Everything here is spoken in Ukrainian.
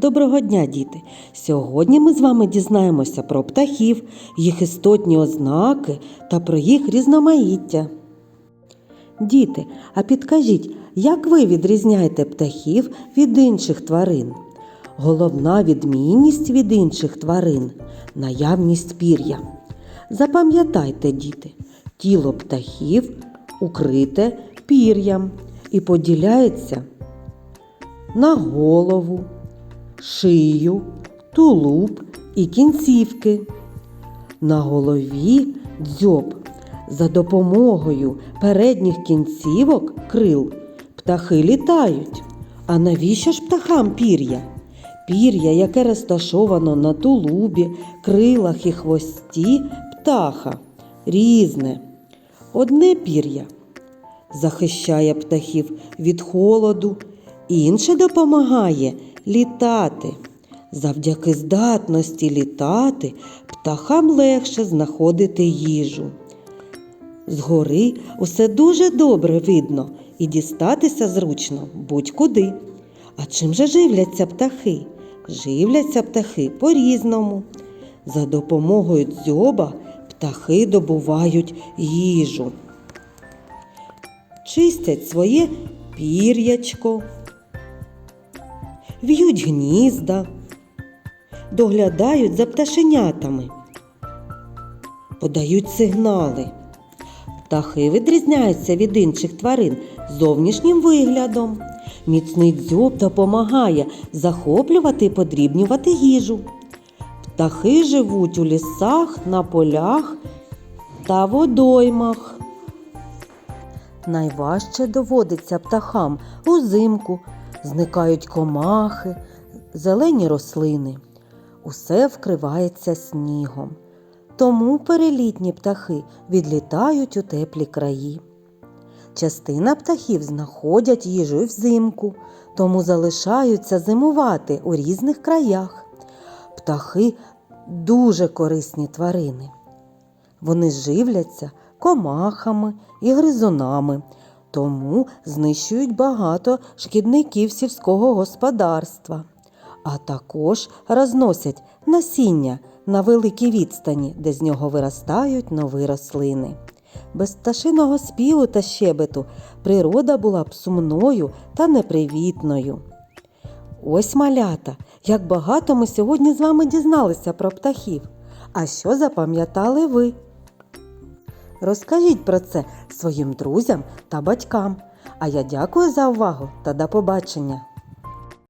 Доброго дня, діти! Сьогодні ми з вами дізнаємося про птахів, їх істотні ознаки та про їх різноманіття. Діти, а підкажіть, як ви відрізняєте птахів від інших тварин? Головна відмінність від інших тварин наявність пір'я. Запам'ятайте, діти, тіло птахів укрите пір'ям і поділяється на голову, шию, тулуб і кінцівки. На голові дзьоб. За допомогою передніх кінцівок крил птахи літають. А навіщо ж птахам пір'я? Пір'я, яке розташовано на тулубі, крилах і хвості птаха, різне. Одне пір'я захищає птахів від холоду, інше допомагає літати. Завдяки здатності літати птахам легше знаходити їжу. Згори усе дуже добре видно і дістатися зручно будь-куди. А чим же живляться птахи? Живляться птахи по-різному. За допомогою дзьоба птахи добувають їжу. Чистять своє пір'ячко, в'ють гнізда, доглядають за пташенятами, подають сигнали. Птахи відрізняються від інших тварин зовнішнім виглядом. Міцний дзьоб допомагає захоплювати і подрібнювати їжу. Птахи живуть у лісах, на полях та водоймах. Найважче доводиться птахам узимку, зникають комахи, зелені рослини. Усе вкривається снігом. Тому перелітні птахи відлітають у теплі краї. Частина птахів знаходять їжу взимку, тому залишаються зимувати у різних краях. Птахи дуже корисні тварини. Вони живляться комахами і гризунами, тому знищують багато шкідників сільського господарства, а також розносять насіння на великій відстані, де з нього виростають нові рослини. Без пташиного співу та щебету природа була б сумною та непривітною. Ось малята, як багато ми сьогодні з вами дізналися про птахів. А що запам'ятали ви? Розкажіть про це своїм друзям та батькам. А я дякую за увагу та до побачення!